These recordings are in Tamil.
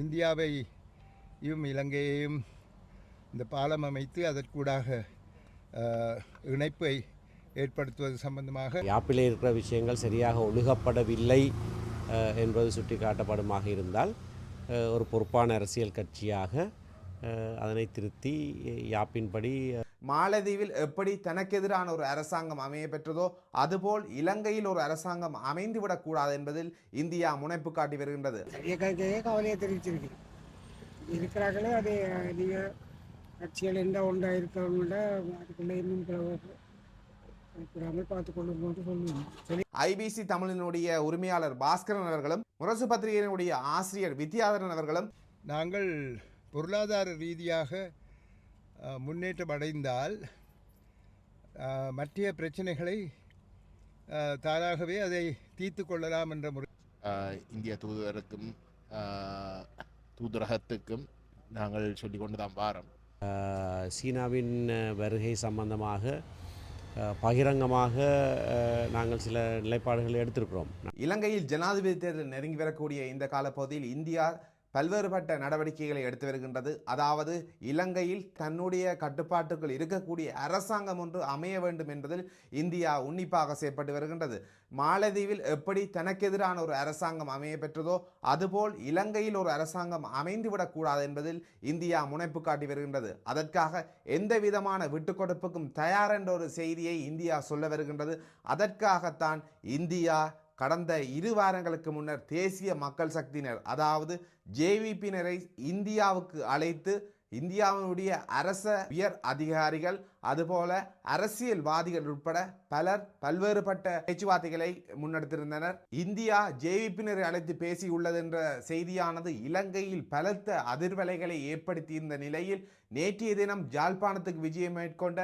இந்தியாவையும் இலங்கையையும் இந்த பாலம் அமைத்து அதற்கூடாக இணைப்பை ஏற்படுத்துவது சம்பந்தமாக யாப்பிலே இருக்கிற விஷயங்கள் சரியாக ஒழுகப்படவில்லை என்பது சுட்டிக்காட்டப்படுமாக இருந்தால் ஒரு பொறுப்பான அரசியல் கட்சியாக அதனை திருத்தி யாப்பின்படி மாலதீவில் எப்படி தனக்கு எதிரான ஒரு அரசாங்கம் அமைய பெற்றதோ அதுபோல் இலங்கையில் ஒரு அரசாங்கம் அமைந்துவிடக் கூடாது என்பதில் இந்தியா முனைப்பு காட்டி வருகின்றது. கவலையை தெரிவிச்சிருக்கு. இருக்கிறார்களே அது நீங்கள் கட்சிகள் எந்த ஒன்றா இருக்கிறவங்கள அதுக்குள்ளே இன்னும் ஐபிசி தமிழினுடைய உரிமையாளர் பாஸ்கரன் அவர்களும் முரசு பத்திரிகையினுடைய ஆசிரியர் வித்யாதரன் அவர்களும் நாங்கள் பொருளாதார ரீதியாக முன்னேற்றம் அடைந்தால் மற்ற பிரச்சனைகளை தானாகவே அதை தீர்த்து கொள்ளலாம் என்ற முறை இந்திய தூதுவருக்கும் தூதரகத்துக்கும் நாங்கள் சொல்லிக் கொண்டு தான் வாரோம் சீனாவின் வருகை சம்பந்தமாக பகிரங்கமாக நாங்கள் சில நிலைப்பாடுகளை எடுத்திருக்கிறோம். இலங்கையில் ஜனாதிபதி தேர்தல் நெருங்கி வரக்கூடிய இந்த காலப்பகுதியில் இந்தியா பல்வேறுபட்ட நடவடிக்கைகளை எடுத்து வருகின்றது. அதாவது இலங்கையில் தன்னுடைய கட்டுப்பாட்டுக்குள் இருக்கக்கூடிய அரசாங்கம் ஒன்று அமைய வேண்டும் என்பதில் இந்தியா உன்னிப்பாக செயற்பட்டு வருகின்றது. மாலதீவில் எப்படி தனக்கு எதிரான ஒரு அரசாங்கம் அமைய பெற்றதோ அதுபோல் இலங்கையில் ஒரு அரசாங்கம் அமைந்துவிடக்கூடாது என்பதில் இந்தியா முனைப்பு காட்டி வருகின்றது. அதற்காக எந்த விதமான விட்டுக்கொடுப்புக்கும் தயார் என்ற ஒரு செய்தியை இந்தியா சொல்ல வருகின்றது. அதற்காகத்தான் இந்தியா கடந்த இரு வாரங்களுக்கு முன்னர் தேசிய மக்கள் சக்தியினர் அதாவது ஜேவிபியினரை இந்தியாவுக்கு அழைத்து இந்தியாவினுடைய அரச உயர் அதிகாரிகள் அதுபோல அரசியல்வாதிகள் உட்பட பலர் பல்வேறுபட்ட பேச்சுவார்த்தைகளை முன்னெடுத்திருந்தனர். இந்தியா ஜேவிபியினரை அழைத்து பேசியுள்ளது என்ற செய்தியானது இலங்கையில் பலத்த அதிர்வலைகளை ஏற்படுத்தியிருந்த நிலையில் நேற்றைய தினம் ஜாழ்ப்பாணத்துக்கு விஜயம் மேற்கொண்ட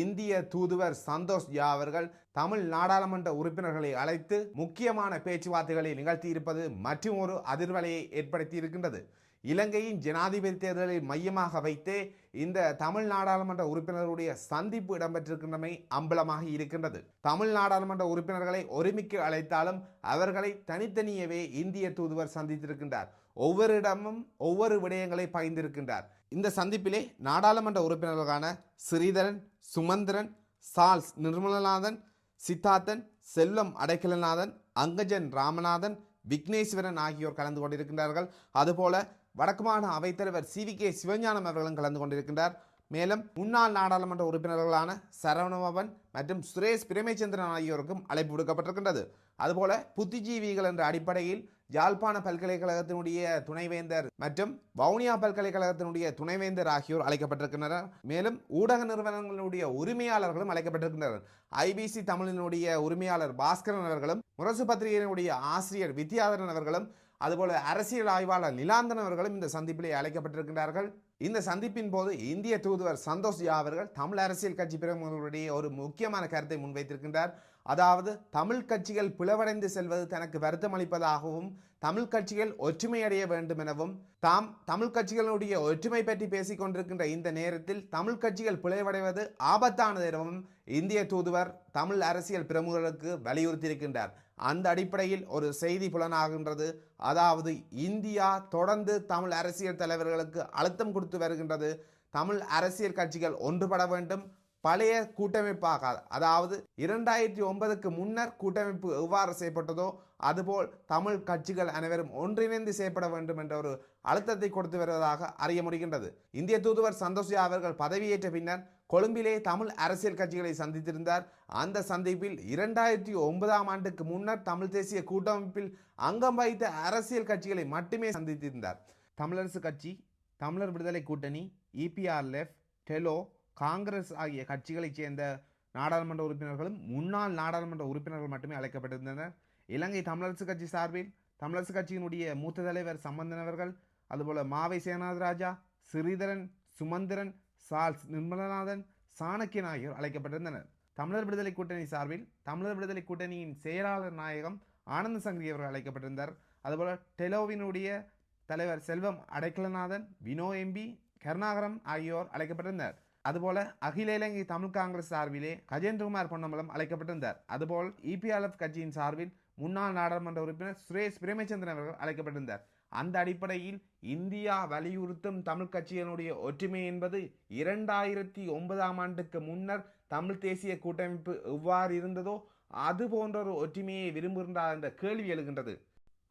இந்திய தூதுவர் சந்தோஷ் ஜா அவர்கள் தமிழ் நாடாளுமன்ற உறுப்பினர்களை அழைத்து முக்கியமான பேச்சுவார்த்தைகளை நிகழ்த்தியிருப்பது மற்றும் ஒரு அதிர்வலையை ஏற்படுத்தி இருக்கின்றது இலங்கையின் ஜனாதிபதி தேர்தலை மையமாக வைத்தே இந்த தமிழ் நாடாளுமன்ற உறுப்பினர்களுடைய சந்திப்பு இடம்பெற்றிருக்கின்றமை அம்பலமாக இருக்கின்றது. தமிழ் நாடாளுமன்ற உறுப்பினர்களை ஒருமிக்க அழைத்தாலும் அவர்களை தனித்தனியவே இந்திய தூதுவர் சந்தித்திருக்கின்றார். ஒவ்வொரு இடமும் ஒவ்வொரு விடயங்களை பகிர்ந்திருக்கின்றார். இந்த சந்திப்பிலே நாடாளுமன்ற உறுப்பினர்களான ஸ்ரீதரன் சுமந்திரன் சால்ஸ் நிர்மலநாதன் சித்தார்த்தன் செல்வம் அடைக்கலநாதன் அங்கஜன் ராமநாதன் விக்னேஸ்வரன் ஆகியோர் கலந்து கொண்டிருக்கின்றார்கள். அதுபோல வடக்கு வடக்குமாகாண அவைத்தலைவர் சி வி கே சிவஞானம் அவர்களும் கலந்து கொண்டிருக்கின்றார். மேலும் முன்னாள் நாடாளுமன்ற உறுப்பினர்களான சரவணபவன் மற்றும் சுரேஷ் பிரேமச்சந்திரன் ஆகியோருக்கும் அழைப்பு விடுக்கப்பட்டிருக்கின்றது. அதுபோல புத்திஜீவிகள் என்ற அடிப்படையில் யாழ்ப்பாண பல்கலைக்கழகத்தினுடைய துணைவேந்தர் மற்றும் வவுனியா பல்கலைக்கழகத்தினுடைய துணைவேந்தர் ஆகியோர் அழைக்கப்பட்டிருக்கின்றனர். மேலும் ஊடக நிறுவனங்களுடைய உரிமையாளர்களும் அழைக்கப்பட்டிருக்கின்றனர். ஐபிசி தமிழினுடைய உரிமையாளர் பாஸ்கரன் அவர்களும் முரசு பத்திரிகையினுடைய ஆசிரியர் வித்யாதரன் அவர்களும் அதுபோல அரசியல் ஆய்வாளர் நிலாந்தன் அவர்களும் இந்த சந்திப்பிலே அழைக்கப்பட்டிருக்கின்றார்கள். இந்த சந்திப்பின் போது இந்திய தூதுவர் சந்தோஷ் ஜா அவர்கள் தமிழ் அரசியல் கட்சி பிரமுகர்களுடைய ஒரு முக்கியமான கருத்தை முன்வைத்திருக்கின்றார். அதாவது தமிழ் கட்சிகள் பிளவடைந்து செல்வது தனக்கு வருத்தம் அளிப்பதாகவும் தமிழ் கட்சிகள் ஒற்றுமையடைய வேண்டும் எனவும் தாம் தமிழ் கட்சிகளுடைய ஒற்றுமை பற்றி பேசிக் கொண்டிருக்கின்ற இந்த நேரத்தில் தமிழ் கட்சிகள் பிளவடைவது ஆபத்தானது எனவும் இந்திய தூதுவர் தமிழ் அரசியல் பிரமுகர்களுக்கு வலியுறுத்தியிருக்கின்றார். அந்த அடிப்படையில் ஒரு செய்தி புலனாகின்றது. அதாவது இந்தியா தொடர்ந்து தமிழ் அரசியல் தலைவர்களுக்கு அழுத்தம் கொடுத்து வருகின்றது. தமிழ் அரசியல் கட்சிகள் ஒன்றுபட வேண்டும். பழைய கூட்டமைப்பாக அதாவது இரண்டாயிரத்தி ஒன்பதுக்கு முன்னர் கூட்டமைப்பு எவ்வாறு செய்யப்பட்டதோ அதுபோல் தமிழ் கட்சிகள் அனைவரும் ஒன்றிணைந்து செய்யப்பட வேண்டும் என்ற ஒரு அழுத்தத்தை கொடுத்து வருவதாக அறிய முடிகின்றது. இந்திய தூதுவர் சந்தோஷியா அவர்கள் பதவியேற்ற பின்னர் கொழும்பிலே தமிழ் அரசியல் கட்சிகளை சந்தித்திருந்தார். அந்த சந்திப்பில் இரண்டாயிரத்தி ஒன்பதாம் ஆண்டுக்கு முன்னர் தமிழ் தேசிய கூட்டமைப்பில் அங்கம் வகித்த அரசியல் கட்சிகளை மட்டுமே சந்தித்திருந்தார். தமிழரசு கட்சி தமிழர் விடுதலை கூட்டணி இபிஆர்எஃப் டெலோ காங்கிரஸ் ஆகிய கட்சிகளைச் சேர்ந்த நாடாளுமன்ற உறுப்பினர்களும் முன்னாள் நாடாளுமன்ற உறுப்பினர்கள் மட்டுமே அழைக்கப்பட்டிருந்தனர். இலங்கை தமிழரசு கட்சி சார்பில் தமிழரசு கட்சியினுடைய மூத்த தலைவர் சம்பந்தன் அவர்கள் அதுபோல மாவை சேனாதராஜா சிறிதரன் சுமந்திரன் சால்ஸ் நிர்மலநாதன் சாணக்கியன் ஆகியோர் அழைக்கப்பட்டிருந்தனர். தமிழர் விடுதலை கூட்டணி சார்பில் தமிழர் விடுதலை கூட்டணியின் செயலாளர் நாயகம் ஆனந்த சங்கரி அவர்கள் அழைக்கப்பட்டிருந்தார். அதுபோல் டெலோவினுடைய தலைவர் செல்வம் அடைக்கலநாதன் வினோ எம்பி கருணாகரம் ஆகியோர் அழைக்கப்பட்டிருந்தார். அதுபோல அகில இலங்கை தமிழ் காங்கிரஸ் சார்பிலே கஜேந்திரகுமார் பொன்னம்பலம் அழைக்கப்பட்டிருந்தார். அதுபோல் இபிஆர்எஃப் கட்சியின் சார்பில் முன்னாள் நாடாளுமன்ற உறுப்பினர் சுரேஷ் பிரேமச்சந்திரன் அவர்கள் அழைக்கப்பட்டிருந்தார். அந்த அடிப்படையில் இந்தியா வலியுறுத்தும் தமிழ் கட்சியினுடைய ஒற்றுமை என்பது இரண்டாயிரத்தி ஒன்பதாம் ஆண்டுக்கு முன்னர் தமிழ் தேசிய கூட்டமைப்பு எவ்வாறு இருந்ததோ அது போன்ற ஒரு ஒற்றுமையை விரும்புகின்றார் என்ற கேள்வி எழுகின்றது.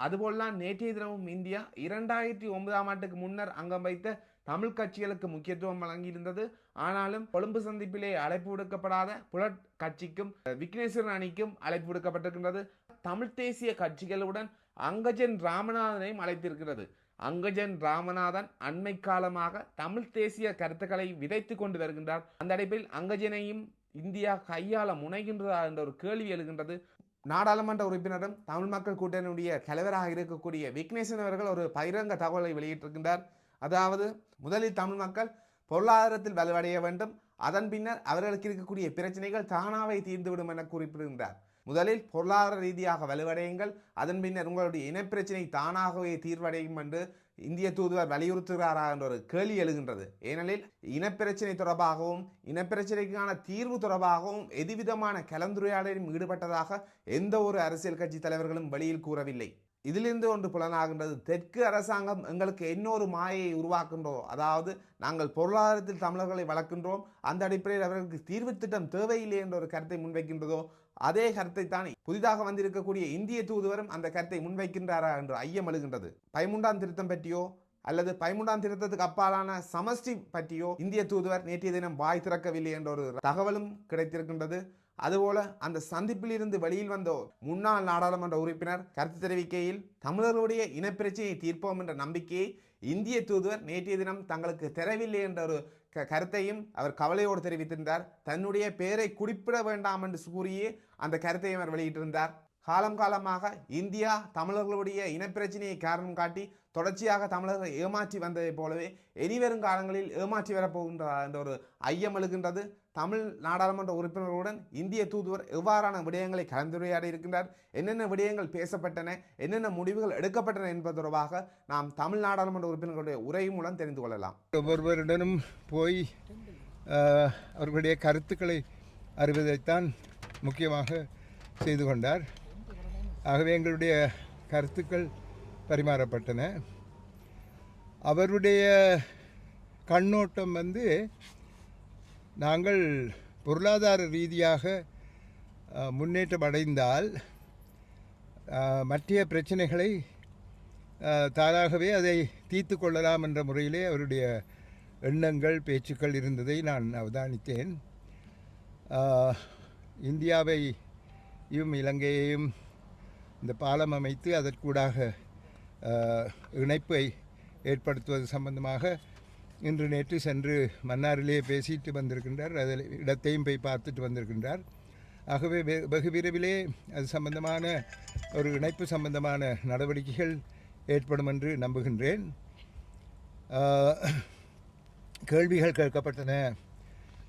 அதுபோல்லாம் நேற்றைய தினமும் இந்தியா இரண்டாயிரத்தி ஒன்பதாம் ஆண்டுக்கு முன்னர் அங்கம் வைத்த தமிழ் கட்சிகளுக்கு முக்கியத்துவம் வழங்கியிருந்தது. ஆனாலும் கொழும்பு சந்திப்பிலே அழைப்பு விடுக்கப்படாத புலட் கட்சிக்கும் விக்னேஸ்வரன் அணிக்கும் அழைப்பு விடுக்கப்பட்டிருக்கின்றது. தமிழ் தேசிய கட்சிகளுடன் அங்கஜன் ராமநாதனையும் அழைத்திருக்கிறது. அங்கஜன் ராமநாதன் அண்மை காலமாக தமிழ் தேசிய கருத்துக்களை விதைத்து கொண்டு வருகின்றார். அந்த அடிப்பில் அங்கஜனையும் இந்தியா கையாள முனைகின்றதா என்ற ஒரு கேள்வி எழுகின்றது. நாடாளுமன்ற உறுப்பினரும் தமிழ் மக்கள் கூட்டணியுடைய தலைவராக இருக்கக்கூடிய விக்னேசன் அவர்கள் ஒரு பகிரங்க தகவலை வெளியிட்டிருக்கின்றார். அதாவது முதலில் தமிழ் மக்கள் பொருளாதாரத்தில் வலுவடைய வேண்டும். அதன் பின்னர் அவர்களுக்கு இருக்கக்கூடிய பிரச்சனைகள் தானாவை தீர்ந்துவிடும் என குறிப்பிடுகின்றார். முதலில் பொருளாதார ரீதியாக வலுவடையுங்கள். அதன் பின்னர் உங்களுடைய இனப்பிரச்சனை தானாகவே தீர்வடையும் என்று இந்திய தூதுவர் வலியுறுத்துகிறாரா என்ற ஒரு கேள்வி எழுகின்றது. ஏனெனில் இனப்பிரச்சனை தொடர்பாகவும் இனப்பிரச்சனைக்கான தீர்வு தொடர்பாகவும் எதுவிதமான கலந்துரையாடலையும் ஈடுபட்டதாக எந்த ஒரு அரசியல் கட்சி தலைவர்களும் வெளியில் கூறவில்லை. இதிலிருந்து ஒன்று புலனாகின்றது. தெற்கு அரசாங்கம் எங்களுக்கு இன்னொரு மாயையை உருவாக்குகின்றோம் அதாவது நாங்கள் பொருளாதாரத்தில் தமிழர்களை வளர்க்கின்றோம் அந்த அடிப்படையில் அவர்களுக்கு தீர்வு திட்டம் தேவையில்லை என்ற ஒரு கருத்தை முன்வைக்கின்றதோ அதே கருத்தை தானே புதிதாக வந்திருக்கக்கூடிய இந்திய தூதுவரும் அந்த கருத்தை முன்வைக்கின்றாரா என்று ஐயம் எழுகின்றது பதிமூன்றாம் திருத்தம் பற்றியோ அல்லது பதிமூன்றாம் திருத்தத்துக்கு அப்பாலான சமஷ்டி பற்றியோ இந்திய தூதுவர் நேற்றைய தினம் வாய் திறக்கவில்லை என்ற ஒரு தகவலும் கிடைத்திருக்கின்றது. அதுபோல அந்த சந்திப்பில் இருந்து வெளியில் வந்த முன்னாள் நாடாளுமன்ற உறுப்பினர் கருத்து தெரிவிக்கையில் தமிழர்களுடைய இனப்பிரச்சனையை தீர்ப்போம் என்ற நம்பிக்கையை இந்திய தூதுவர் நேற்றைய தினம் தங்களுக்கு தெரவில்லை என்ற ஒரு க- கருத்தையும் அவர் கவலையோடு தெரிவித்திருந்தார். தன்னுடைய பெயரை குறிப்பிட வேண்டாம் என்று கூறியே அந்த கருத்தையும் அவர் வெளியிட்டிருந்தார். காலம் காலமாக இந்தியா தமிழர்களுடைய இனப்பிரச்சனையை காரணம் காட்டி தொடர்ச்சியாக தமிழர்களை ஏமாற்றி வந்ததைப் போலவே இனிவரும் காலங்களில் ஏமாற்றி வரப்போகின்ற என்ற ஒரு ஐயம் எழுகின்றது. தமிழ் நாடாளுமன்ற உறுப்பினர்களுடன் இந்திய தூதுவர் எவ்வாறான விடயங்களை கலந்துரையாடி இருக்கின்றார்? என்னென்ன விடயங்கள் பேசப்பட்டன? என்னென்ன முடிவுகள் எடுக்கப்பட்டன என்பது தொடர்பாக நாம் தமிழ் நாடாளுமன்ற உறுப்பினர்களுடைய உரை மூலம் தெரிந்து கொள்ளலாம். ஒவ்வொருவருடனும் போய் அவர்களுடைய கருத்துக்களை அறிவதைத்தான் முக்கியமாக செய்து கொண்டார். ஆகவே எங்களுடைய கருத்துக்கள் பரிமாறப்பட்டன. அவருடைய கண்ணோட்டம் வந்து நாங்கள் பொருளாதார ரீதியாக முன்னேற்றம் அடைந்தால் மற்ற பிரச்சனைகளை தானாகவே அதை தீர்த்து கொள்ளலாம் என்ற முறையிலே அவருடைய எண்ணங்கள் பேச்சுக்கள் இருந்ததை நான் அவதானித்தேன். இந்தியாவை இந்தியாவையும் இலங்கையையும் இந்த பாலம் அமைத்து அதற்கூடாக இணைப்பை ஏற்படுத்துவது சம்பந்தமாக இன்று நேற்று சென்று மன்னாரிலேயே பேசிட்டு வந்திருக்கின்றார். அதில் இடத்தையும் போய் பார்த்துட்டு வந்திருக்கின்றார். ஆகவே வெகு விரைவிலே அது சம்பந்தமான ஒரு இணைப்பு சம்பந்தமான நடவடிக்கைகள் ஏற்படும் என்று நம்புகின்றேன். கேள்விகள் கேட்கப்பட்டன.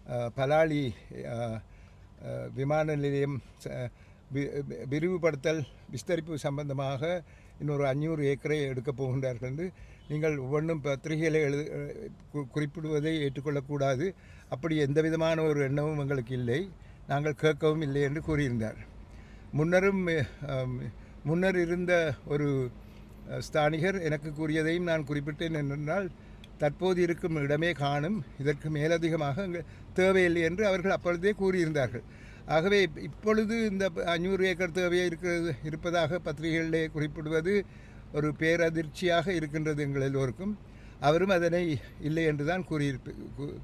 பலாலி விமான நிலையம் ச- விரிவுபடுத்தல் விஸ்தரிப்பு சம்பந்தமாக இன்னொரு அஞ்சூறு ஏக்கரை எடுக்கப் போகின்றார்கள் என்று நீங்கள் ஒவ்வொன்றும் பத்திரிகையில் எழுது குறிப்பிடுவதை ஏற்றுக்கொள்ளக்கூடாது. அப்படி எந்த விதமான ஒரு எண்ணமும் எங்களுக்கு இல்லை. நாங்கள் கேட்கவும் இல்லை என்று கூறியிருந்தார். முன்னரும் முன்னர் இருந்த ஒரு ஸ்தானிகர் எனக்கு கூறியதையும் நான் குறிப்பிட்டேன் என்றால் தற்போது இருக்கும் இடமே காணும் இதற்கு மேலதிகமாக அங்கே தேவையில்லை என்று அவர்கள் அப்பொழுதே கூறியிருந்தார்கள். ஆகவே இப்- இப்பொழுது இந்த அஞ்சூறு ஏக்கர் தேவையை இருக்கிறது. இருப்பதாக பத்திரிகைகளிலே குறிப்பிடுவது ஒரு பேரதிர்ச்சியாக இருக்கின்றது எங்கள் எல்லோருக்கும். அவரும் அதனை இல்லை என்று தான் கூறியிருப்ப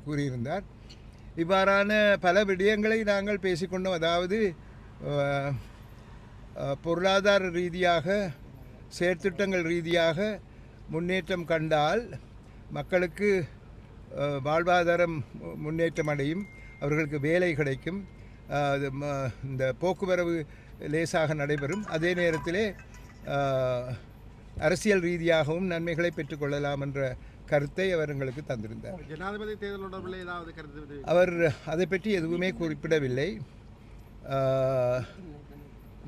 கூறியிருந்தார். இவ்வாறான பல விடயங்களை நாங்கள் பேசிக்கொண்டோம். அதாவது பொருளாதார ரீதியாக செயற்திட்டங்கள் ரீதியாக முன்னேற்றம் கண்டால் மக்களுக்கு வாழ்வாதாரம் முன்னேற்றம் அடையும். அவர்களுக்கு வேலை கிடைக்கும். இந்த போக்குவரவு லேசாக நடைபெறும். அதே நேரத்திலே அரசியல் ரீதியாகவும் நன்மைகளை பெற்றுக்கொள்ளலாம் என்ற கருத்தை அவர் எங்களுக்கு தந்திருந்தார். ஜனாதிபதி தேர்தல் தொடர்பில் ஏதாவது கருத்து அவர் அதை பற்றி எதுவுமே குறிப்பிடவில்லை.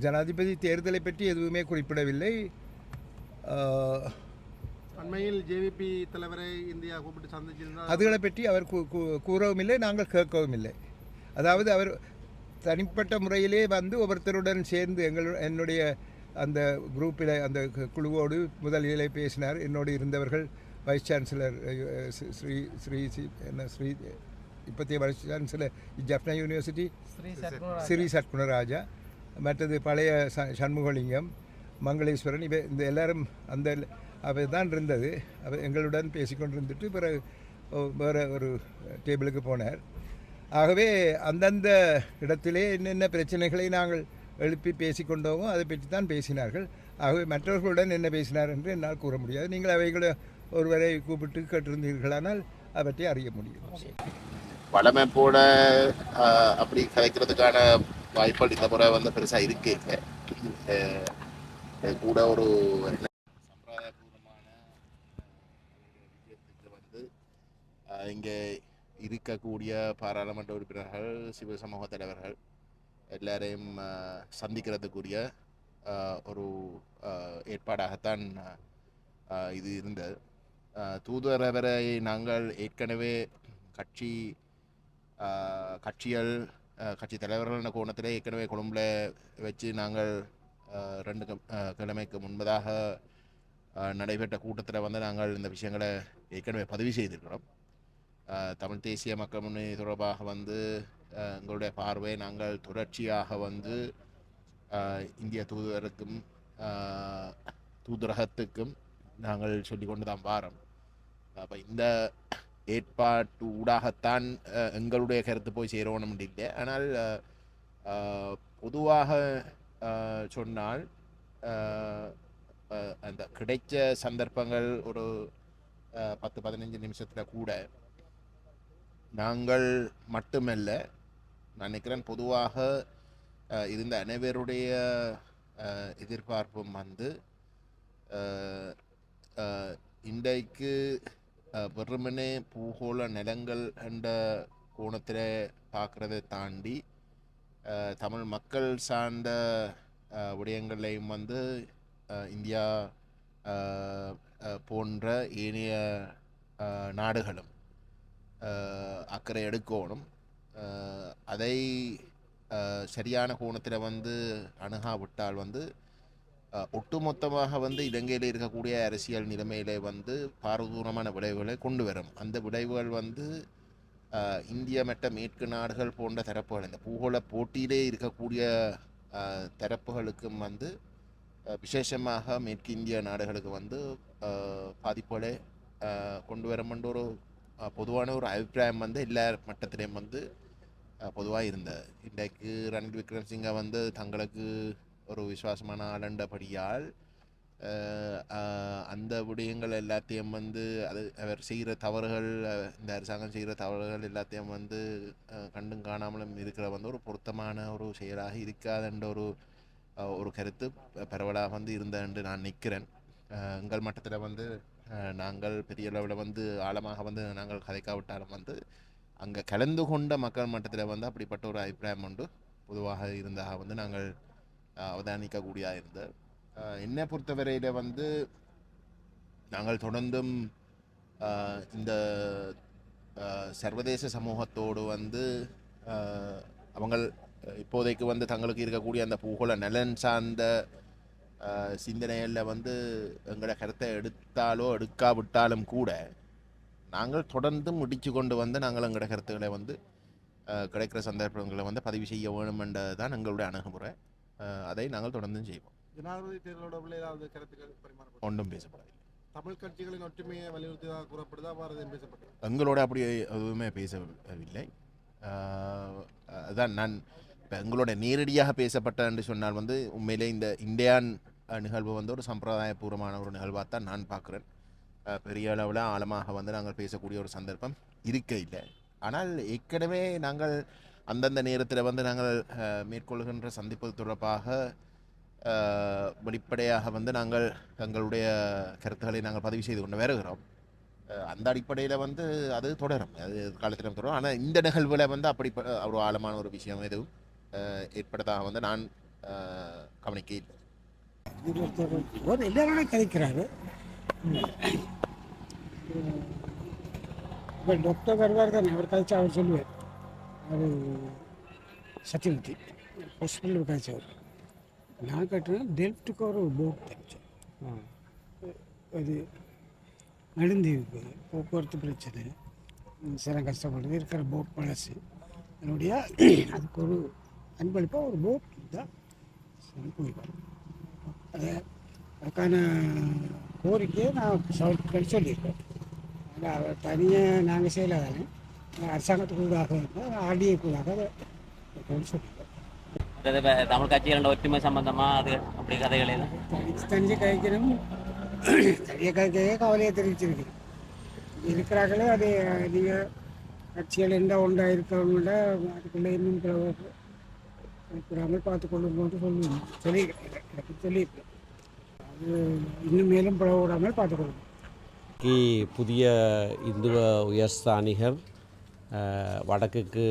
ஜனாதிபதி தேர்தலை பற்றி எதுவுமே குறிப்பிடவில்லை. அண்மையில் ஜேவிபி தலைவரை இந்தியா கூப்பிட்டு சந்திச்சிருந்தார். அதுகளை பற்றி அவர் கூறவும் இல்லை நாங்கள் கேட்கவும் இல்லை அதாவது அவர் தனிப்பட்ட முறையிலே வந்து ஒவ்வொருத்தருடன் சேர்ந்து எங்கள் என்னுடைய அந்த குரூப்பில் அந்த குழுவோடு முதலிலே பேசினார். என்னோடு இருந்தவர்கள் வைஸ் சான்சலர் ஸ்ரீ- ஸ்ரீ என்ன Sri இப்போத்தைய vice chancellor Jaffna university Sri Satkunarajah. மற்றது பழைய ச சண்முகலிங்கம் மங்களேஸ்வரன் இவை இந்த எல்லாரும் அந்த அவை தான் இருந்தது. அவ எங்களுடன் பேசிக்கொண்டிருந்துட்டு பிறகு வேறு ஒரு டேபிளுக்கு போனார். ஆகவே அந்தந்த இடத்திலே என்னென்ன பிரச்சனைகளை நாங்கள் எழுப்பி பேசிக்கொண்டோமோ அதை பற்றி தான் பேசினார்கள். ஆகவே மற்றவர்களுடன் என்ன பேசினார் என்று என்னால் கூற முடியாது. நீங்கள் அவைகளை ஒருவரை கூப்பிட்டு கேட்டிருந்தீர்களானால் அதை பற்றி அறிய முடியும். வளமைப்போட போட அப்படி கலைக்கிறதுக்கான வாய்ப்புகள் இந்த முறை வந்து பெருசாக இருக்கு கூட ஒரு சம்பிரதாயபூர்வமான வந்து இங்கே இருக்கக்கூடிய பாராளுமன்ற உறுப்பினர்கள் சிவ சமூக தலைவர்கள் எல்லாரையும் சந்திக்கிறதுக்குரிய ஒரு ஏற்பாடாகத்தான் இது இருந்தது ஆஹ், தூதுவரவரை நாங்கள் ஏற்கனவே கட்சி கட்சிகள் கட்சி தலைவர்கள் கோணத்தில் ஏற்கனவே கொழும்புல வச்சு நாங்கள் ரெண்டு கிழமைக்கு முன்பதாக நடைபெற்ற கூட்டத்தில் வந்து நாங்கள் இந்த விஷயங்களை ஏற்கனவே பதிவு செய்திருக்கிறோம் தமிழ் தேசிய மக்கள் முன்னணி தொடர்பாக வந்து எங்களுடைய பார்வை நாங்கள் தொடர்ச்சியாக வந்து இந்திய தூதுவருக்கும் தூதரகத்துக்கும் நாங்கள் சொல்லி கொண்டு தான் வாரம். அப்போ இந்த ஏற்பாட்டு ஊடாகத்தான் எங்களுடைய கருத்து போய் சேரணும் இல்லை ஆனால் பொதுவாக சொன்னால் அந்த கிடைச்ச சந்தர்ப்பங்கள் ஒரு பத்து பதினஞ்சு நிமிஷத்தில் கூட நாங்கள் மட்டுமல்ல நான் நினைக்கிறேன் பொதுவாக இருந்த அனைவருடைய எதிர்பார்ப்பும் வந்து இன்றைக்கு வெறுமனே பூகோள நிலங்கள் என்ற கோணத்தில் பார்க்குறதை தாண்டி தமிழ் மக்கள் சார்ந்த விடயங்களையும் வந்து இந்தியா போன்ற ஏனைய நாடுகளும் அக்கறை எடுக்கணும். அதை சரியான கோணத்தில் வந்து அணுகாவிட்டால் வந்து ஒட்டுமொத்தமாக வந்து இலங்கையில் இருக்கக்கூடிய அரசியல் நிலைமையிலே வந்து பாரதூரமான விளைவுகளை கொண்டு வரும். அந்த விளைவுகள் வந்து இந்திய மட்ட மேற்கு நாடுகள் போன்ற தரப்புகள் இந்த பூகோள போட்டியிலே இருக்கக்கூடிய தரப்புகளுக்கும் வந்து விசேஷமாக மேற்கு இந்திய நாடுகளுக்கு வந்து பாதிப்புகளை கொண்டு வரும் ஒரு பொதுவான ஒரு அபிப்பிராயம் வந்து எல்லா மட்டத்திலையும் வந்து பொதுவாக இருந்தது. இன்றைக்கு ரணில் விக்ரம்சிங்கை வந்து தங்களுக்கு ஒரு விசுவாசமான ஆளண்டபடியால் அந்த விடயங்கள் எல்லாத்தையும் வந்து அது அவர் செய்கிற தவறுகள் இந்த அரசாங்கம் செய்கிற தவறுகள் எல்லாத்தையும் வந்து கண்டும் காணாமலும் இருக்கிற வந்து ஒரு பொருத்தமான ஒரு செயலாக இருக்காதுன்ற ஒரு ஒரு கருத்து பரவலாக வந்து இருந்தது நான் நிற்கிறேன் எங்கள் மட்டத்தில் வந்து நாங்கள் பெரிய அளவில் வந்து ஆழமாக வந்து நாங்கள் கதைக்காவிட்டாலும் வந்து அங்கே கலந்து கொண்ட மக்கள் மட்டத்தில் வந்து அப்படிப்பட்ட ஒரு அபிப்பிராயம் உண்டு. பொதுவாக இருந்தாக வந்து நாங்கள் அவதானிக்கக்கூடியதாக இருந்தது. என்னை பொறுத்தவரையில் வந்து நாங்கள் தொடர்ந்தும் இந்த சர்வதேச சமூகத்தோடு வந்து அவங்கள் இப்போதைக்கு வந்து தங்களுக்கு இருக்கக்கூடிய அந்த பூகோள நலன் சார்ந்த சிந்தனைகளில் வந்து எங்களோட கருத்தை எடுத்தாலோ எடுக்காவிட்டாலும் கூட நாங்கள் தொடர்ந்து முடிச்சு கொண்டு வந்து நாங்கள் எங்களோட கருத்துக்களை வந்து கிடைக்கிற சந்தர்ப்பங்களை வந்து பதிவு செய்ய வேணுமென்றது தான் எங்களுடைய அணுகுமுறை. அதை நாங்கள் தொடர்ந்தும் செய்வோம். ஜனாதிபதி தேர்தலோட உள்ள ஏதாவது கருத்துக்கள் பரிமாறப்படும் ஒன்றும் பேசப்படவில்லை. தமிழ் கட்சிகளின் ஒற்றுமையை வலியுறுத்தியதாக கூறப்படுதா எதுவும் பேசப்பட்டது எங்களோட அப்படி எதுவுமே பேசவில்லை. அதான் நான் இப்போ எங்களோட நேரடியாக பேசப்பட்ட என்று சொன்னால் வந்து உண்மையிலே இந்த இந்தியான் நிகழ்வு வந்து ஒரு சம்பிரதாயபூர்வமான ஒரு நிகழ்வாக தான் நான் பார்க்குறேன். பெரிய அளவில் ஆழமாக வந்து நாங்கள் பேசக்கூடிய ஒரு சந்தர்ப்பம் இருக்க இல்லை. ஆனால் ஏற்கனவே நாங்கள் அந்தந்த நேரத்தில் வந்து நாங்கள் மேற்கொள்கின்ற சந்திப்பு தொடர்பாக வெளிப்படையாக வந்து நாங்கள் எங்களுடைய கருத்துக்களை நாங்கள் பதிவு செய்து கொண்டு வருகிறோம். அந்த அடிப்படையில் வந்து அது தொடரும். அது காலத்திலும் தொடரும். ஆனால் இந்த நிகழ்வில் வந்து அப்படி ஒரு ஆழமான ஒரு விஷயம் எதுவும் ஏற்பட்டதாக வந்து நான் கவனிக்கிறேன். கவனிக்க இல்லை கதைக்கிறாரு. இப்போ டாக்டர் வருவார் தானே அவர் கதைச்சு அவர் சொல்லுவார். அவர் சத்தியமூர்த்தி ஹாஸ்பிட்டலில் கதைச்சவர். நான் கட்டுறேன் டெல்ஃப்ட்டுக்கு ஒரு போட் தைச்சோம் அது நடுந்தீவுக்கு போக்குவரத்து பிரச்சனை சில கஷ்டப்படுது இருக்கிற போட் பழசு. என்னுடைய அதுக்கு ஒரு அன்பளிப்பாக ஒரு போட் தான் போயிடும் அது அதுக்கான கோரிக்கையை நான் சொல் சொல்லியிருக்கேன். ஆனால் அவர் தனியாக நாங்கள் செய்யலை தானே அரசாங்கத்துக்குள்ளாக இருந்தால் ஆர்டிஐ கூடாக அதை இப்ப தமிழ் கட்சிகளோட ஒற்றுமை சம்பந்தமா அது அப்படி கதைகள் தனிச்சு தனிச்சு கழிக்கணும். தனியாக கழிக்கையே கவலையை தெரிவிச்சிருக்கிறேன் இருக்கிறார்களே அது நீங்கள் கட்சிகள் எந்த ஒன்றாக இருக்கிறவங்கள அதுக்குள்ளே இன்னும் கூடாமல் பார்த்து கொள்ளும் என்று சொல்லுவேன் சொல்லியிருக்கிறேன் எனக்கு சொல்லியிருக்கேன் அது இன்னும் மேலும் பிளவு விடாமல் பார்த்துக்கொள்ளும் கி புதிய இந்துவ உயர்ஸ்தானிகர் வடக்குக்கு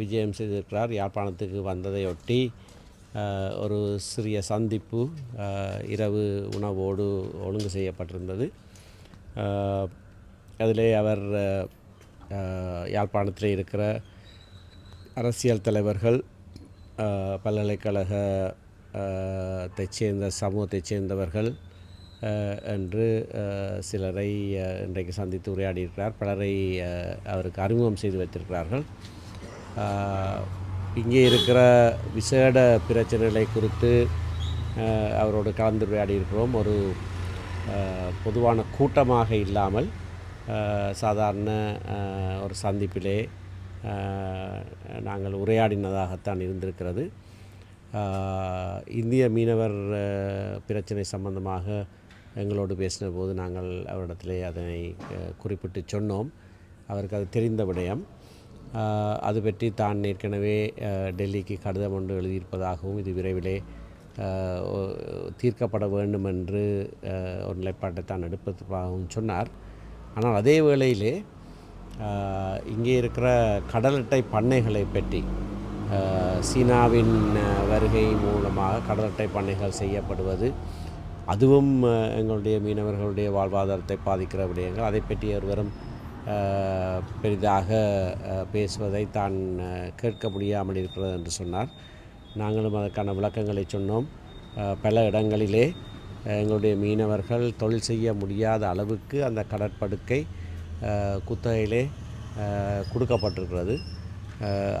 விஜயம் செய்திருக்கிறார். யாழ்ப்பாணத்துக்கு வந்ததையொட்டி ஒரு சிறிய சந்திப்பு இரவு உணவோடு ஒழுங்கு செய்யப்பட்டிருந்தது. அதிலே அவர் யாழ்ப்பாணத்தில் இருக்கிற அரசியல் தலைவர்கள் பல்கலைக்கழக சேர்ந்த சமூகத்தைச் சேர்ந்தவர்கள் என்று சிலரை இன்றைக்கு சந்தித்து உரையாடியிருக்கிறார். பலரை அவருக்கு அறிமுகம் செய்து வைத்திருக்கிறார்கள். இங்கே இருக்கிற விசேட பிரச்சனைகளை குறித்து அஹ், அவரோடு கலந்துரையாடியிருக்கிறோம் ஒரு பொதுவான கூட்டமாக இல்லாமல் சாதாரண ஒரு சந்திப்பிலே நாங்கள் உரையாடினதாகத்தான் இருந்திருக்கிறது. இந்திய மீனவர் பிரச்சனை சம்பந்தமாக எங்களோடு பேசின போது நாங்கள் அவரிடத்திலே அதனை குறிப்பிட்டு சொன்னோம். அவருக்கு அது தெரிந்த விடயம். அது பற்றி தான் ஏற்கனவே டெல்லிக்கு கடிதம் ஒன்று எழுதியிருப்பதாகவும் இது விரைவிலே தீர்க்கப்பட வேண்டும் என்று ஒரு நிலைப்பாட்டை தான் எடுப்பதாகவும் சொன்னார். ஆனால் அதே வேளையிலே இங்கே இருக்கிற கடல் அட்டை பண்ணைகளை பற்றி சீனாவின் வருகை மூலமாக கடல் அட்டை பண்ணைகள் செய்யப்படுவது அதுவும் எங்களுடைய மீனவர்களுடைய வாழ்வாதாரத்தை பாதிக்கிற விடயங்கள். அதை பற்றி ஒருவரும் பெரிதாக பேசுவதை தான் கேட்க முடியாமல் இருக்கிறது என்று சொன்னார். நாங்களும் அதற்கான விளக்கங்களை சொன்னோம். பல இடங்களிலே எங்களுடைய மீனவர்கள் தொழில் செய்ய முடியாத அளவுக்கு அந்த கடற்படுக்கை குத்தகையிலே கொடுக்கப்பட்டிருக்கிறது.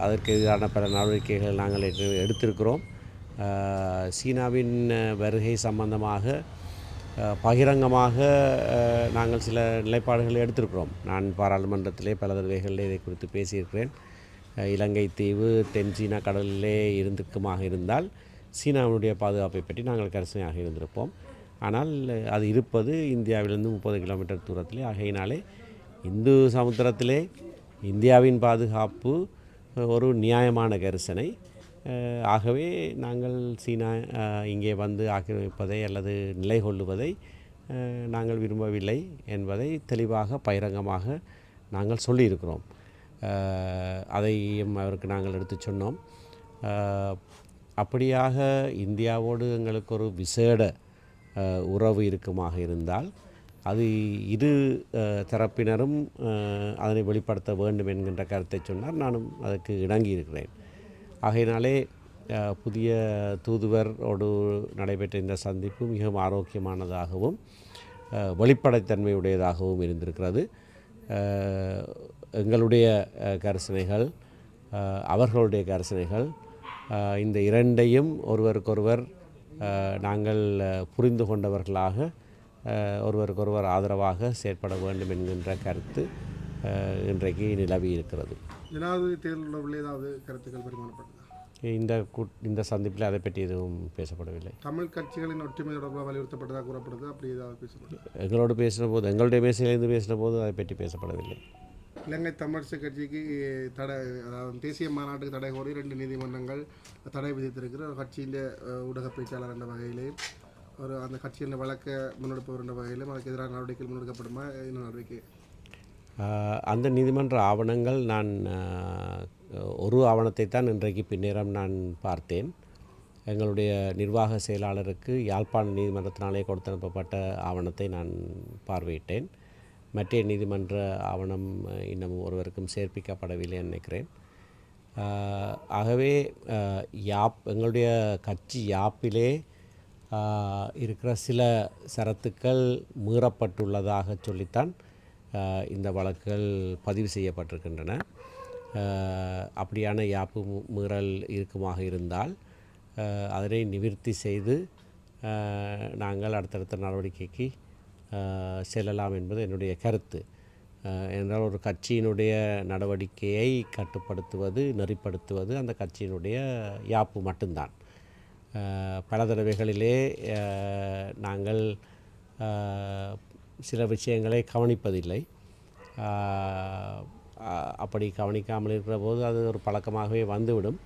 அதற்கு எதிரான பல நடவடிக்கைகள் நாங்கள் எடுத்திருக்கிறோம். சீனாவின் வருகை சம்பந்தமாக பகிரங்கமாக நாங்கள் சில நிலைப்பாடுகளை எடுத்திருக்கிறோம். நான் பாராளுமன்றத்திலே பல தடவைகளில் இதை குறித்து பேசியிருக்கிறேன். இலங்கை தீவு தென் சீனா கடலிலே இருந்திருக்குமாக இருந்தால் சீனாவினுடைய பாதுகாப்பை பற்றி நாங்கள் கரிசனையாக இருந்திருப்போம். ஆனால் அது இருப்பது இந்தியாவிலிருந்து முப்பது கிலோமீட்டர் தூரத்திலே ஆகையினாலே இந்து சமுத்திரத்திலே இந்தியாவின் பாதுகாப்பு ஒரு நியாயமான கரிசனை. ஆகவே நாங்கள் சீனா இங்கே வந்து ஆக்கிரமிப்பதை அல்லது நிலை கொள்ளுவதை நாங்கள் விரும்பவில்லை என்பதை தெளிவாக பகிரங்கமாக நாங்கள் சொல்லியிருக்கிறோம். அதையும் அவருக்கு நாங்கள் எடுத்து சொன்னோம். அப்படியாக இந்தியாவோடு எங்களுக்கு ஒரு விசேட உறவு இருக்குமாக இருந்தால் அது இரு தரப்பினரும் அதனை வெளிப்படுத்த வேண்டும் என்கின்ற கருத்தை சொன்னார். நானும் அதற்கு இணங்கி இருக்கிறேன். ஆகையினாலே புதிய தூதுவரோடு நடைபெற்ற இந்த சந்திப்பு மிகவும் ஆரோக்கியமானதாகவும் வெளிப்படைத்தன்மையுடையதாகவும் இருந்திருக்கிறது. எங்களுடைய கரிசனைகள் அவர்களுடைய கரிசனைகள் இந்த இரண்டையும் ஒருவருக்கொருவர் நாங்கள் புரிந்து கொண்டவர்களாக அஹ், ஒருவருக்கொருவர் ஆதரவாக செயற்பட வேண்டும் என்கின்ற கருத்து இன்றைக்கு நிலவி இருக்கிறது. ஜனாதிபதி தேர்தலில் உள்ள ஏதாவது கருத்துக்கள் இந்த கூட் இந்த சந்திப்பில் அதை பற்றி எதுவும் பேசப்படவில்லை. தமிழ் கட்சிகளின் ஒற்றுமை தொடர்பாக வலியுறுத்தப்பட்டதாக கூறப்படுது? அப்படி ஏதாவது பேசப்படுது எங்களோடு பேசின போது எங்களுடைய மேசையிலிருந்து பேசின போது அதை பற்றி பேசப்படவில்லை. இலங்கை தமிழரசு கட்சிக்கு தடை அதாவது தேசிய மாநாட்டுக்கு தடை கோரி ரெண்டு நீதிமன்றங்கள் தடை விதித்திருக்கிற அஹ், ஊடக பேச்சாளர் என்ற வகையிலையும் ஒரு அந்த கட்சியின் வழக்கை முன்னெடுப்பவர் என்ற வகையிலும் அதுக்கு எதிராக நடவடிக்கைகள் முன்னெடுக்கப்படுமா? என்ன நடவடிக்கை? அந்த நீதிமன்ற ஆவணங்கள் நான் ஒரு ஆவணத்தை தான் இன்றைக்கு பின்னேரம் நான் பார்த்தேன். எங்களுடைய நிர்வாக செயலாளருக்கு யாழ்ப்பாண நீதிமன்றத்தினாலே கொடுத்து அனுப்பப்பட்ட ஆவணத்தை நான் பார்வையிட்டேன். மற்ற நீதிமன்ற ஆவணம் இன்னமும் இன்னும் ஒருவருக்கும் சேர்ப்பிக்கப்படவில்லை நினைக்கிறேன். ஆகவே யாப் எங்களுடைய கட்சி யாப்பிலே இருக்கிற சில சரத்துக்கள் மீறப்பட்டுள்ளதாக சொல்லித்தான் இந்த வழக்குகள் பதிவு செய்யப்பட்டிருக்கின்றன. அப்படியான யாப்பு மீறல் இருக்குமாக இருந்தால் அதனை நிவிர்த்தி செய்து நாங்கள் அடுத்தடுத்த நடவடிக்கைக்கு செல்லலாம் என்பது என்னுடைய கருத்து. என்றால் ஒரு கட்சியினுடைய நடவடிக்கையை கட்டுப்படுத்துவது நெறிப்படுத்துவது அந்த கட்சியினுடைய யாப்பு மட்டும்தான். பல தடவைகளிலே நாங்கள் சில விஷயங்களை கவனிப்பதில்லை. அப்படி கவனிக்காமல் இருக்கிற போது அது ஒரு பழக்கமாகவே வந்துவிடும்.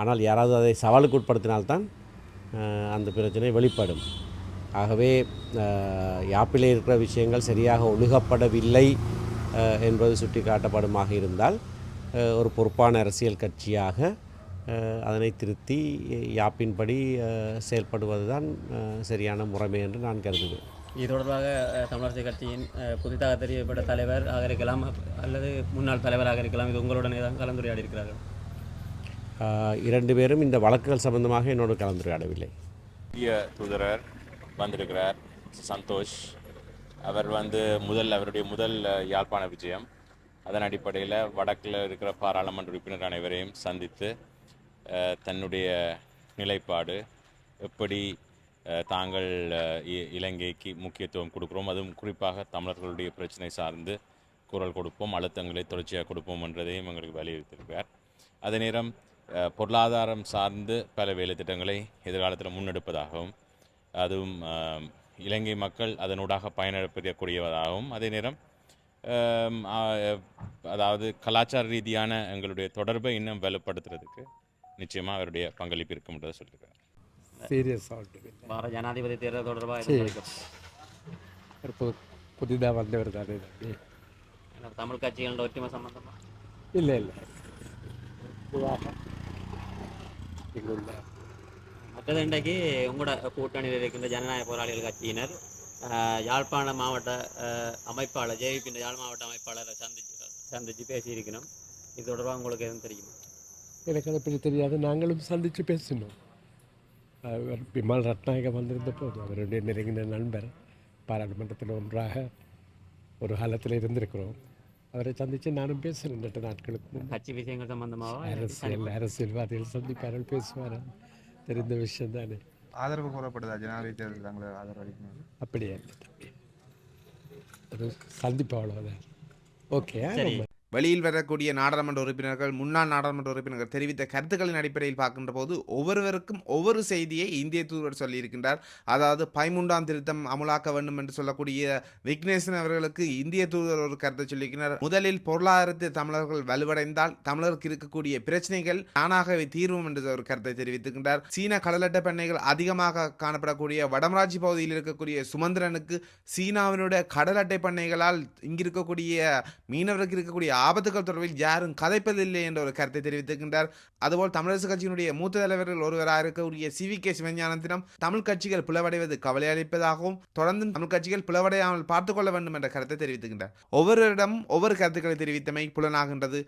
ஆனால் யாராவது அதை சவாலுக்கு உட்படுத்தினால்தான் அந்த பிரச்சனை வெளிப்படும். ஆகவே யாப்பிலே இருக்கிற விஷயங்கள் சரியாக ஒழுகப்படவில்லை என்பது சுட்டிக்காட்டப்படுமாக இருந்தால் ஒரு பொறுப்பான அரசியல் கட்சியாக அதனை திருத்தி யாப்பின்படி ஆஹ், செயல்படுவதுதான் ஆஹ், சரியான முறைமை என்று நான் கருதுகிறேன். இது தொடர்பாக தமிழரசு கட்சியின் புதிதாக தெரியப்பட்ட தலைவர் ஆக இருக்கலாம் அல்லது முன்னாள் தலைவராக இருக்கலாம் இது உங்களுடனே தான் கலந்துரையாடி இருக்கிறார்கள் இரண்டு பேரும் இந்த வழக்குகள் சம்பந்தமாக என்னோடு கலந்துரையாடவில்லை. இந்திய தூதரர் வந்திருக்கிறார் சந்தோஷ். அவர் வந்து முதல் அவருடைய முதல் யாழ்ப்பாண விஜயம். அதன் அடிப்படையில் வடக்கில் இருக்கிற பாராளுமன்ற உறுப்பினர் அனைவரையும் சந்தித்து தன்னுடைய நிலைப்பாடு எப்படி தாங்கள் இ- இலங்கைக்கு முக்கியத்துவம் கொடுக்குறோம் அதுவும் குறிப்பாக தமிழர்களுடைய பிரச்சனை சார்ந்து குரல் கொடுப்போம் அழுத்தங்களை தொடர்ச்சியாக கொடுப்போம் என்றதையும் எங்களுக்கு வலியுறுத்தியிருக்கிறார். அதே நேரம் பொருளாதாரம் சார்ந்து பல வேலை திட்டங்களை எதிர்காலத்தில் முன்னெடுப்பதாகவும் அதுவும் இலங்கை மக்கள் அதனூடாக பயனடையக்கூடியதாகவும் அதே நேரம் அதாவது கலாச்சார ரீதியான எங்களுடைய தொடர்பை இன்னும் வலுப்படுத்துறதுக்கு நிச்சயமாக அவருடைய பங்களிப்பு இருக்கும்ன்றதை சொல்லியிருக்காரு சீரியஸ் வார ஜனாதிபதி தேர்தல் தொடர்பாக புதிதாக வந்தவர் தானே தமிழ் கட்சிகளோட ஒற்றுமை சம்பந்தமா? இல்லை இல்லை. இங்குள்ள மற்றது இன்றைக்கு உங்களோட கூட்டணியில் இருக்கின்ற ஜனநாயக போராளிகள் கட்சியினர் யாழ்ப்பாண மாவட்ட அமைப்பாளர் ஜேவிபி யாழ் மாவட்ட அமைப்பாளரை சந்திச்சு சந்திச்சு பேசியிருக்கணும். இது தொடர்பாக உங்களுக்கு எதுவும் தெரியுமா? எனக்கு அதை பற்றி தெரியாது. நாங்களும் சந்தித்து பேசினோம். அவர் விமல் ரத்நாயக வந்திருந்த போது அவருடைய நெருங்கின நண்பர் பாராளுமன்றத்தில் ஒன்றாக ஒரு காலத்தில் இருந்திருக்கிறோம். அவரை சந்தித்து நானும் பேசினேன் ரெண்டு நாட்களுக்கு கட்சி விஷயங்கள் சம்பந்தமாவா? அரசியல் அரசியல்வாதிகள் சந்திப்பார்கள் பேசுவார்கள். தெரிந்த விஷயம் தானே ஆதரவு கோரப்படுதா? ஜனாதிபதி தேர்தல் தங்களை ஆதரவு அளிக்கணும் அப்படியே ஒரு சந்திப்பு அவ்வளோதான் ஓகே வெளியில் வரக்கூடிய நாடாளுமன்ற உறுப்பினர்கள் முன்னாள் நாடாளுமன்ற உறுப்பினர்கள் தெரிவித்த கருத்துக்களின் அடிப்படையில் பார்க்கின்ற போது ஒவ்வொருவருக்கும் ஒவ்வொரு செய்தியை இந்திய தூதர் சொல்லியிருக்கின்றார். அதாவது பதிமூன்றாம் திருத்தம் அமுலாக்க வேண்டும் என்று சொல்லக்கூடிய விக்னேசன் அவர்களுக்கு இந்திய தூதர் ஒரு கருத்தை சொல்லியிருக்கிறார். முதலில் பொருளாதாரத்தை தமிழர்கள் வலுவடைந்தால் தமிழருக்கு இருக்கக்கூடிய பிரச்சனைகள் தானாகவே தீர்வும் என்று ஒரு கருத்தை தெரிவித்திருக்கின்றார். சீன கடலட்டை பண்ணைகள் அதிகமாக காணப்படக்கூடிய வடமராட்சி பகுதியில் இருக்கக்கூடிய சுமந்திரனுக்கு சீனாவினுடைய கடல் அட்டை பண்ணைகளால் இங்கிருக்கக்கூடிய மீனவருக்கு இருக்கக்கூடிய ஆபத்துகள் தொடர்பில் யாரும் கதைப்பதில்லை என்ற ஒரு கருத்தை தெரிவித்திருக்கின்றார். அதுபோல் தமிழரசு கட்சியினுடைய மூத்த தலைவர்கள் ஒருவராக இருக்கக்கூடிய சி. வி. கே. சிவஞானத்திடம் தமிழ் கட்சிகள் பிளவடைவது கவலை அளிப்பதாகவும் தொடர்ந்து தமிழ் கட்சிகள் பிளவடையாமல் பார்த்துக்கொள்ள வேண்டும் என்ற கருத்தை தெரிவித்திருக்கின்றார். ஒவ்வொருவரிடம் ஒவ்வொரு கருத்துக்களை தெரிவித்தமை புலனாகின்றது.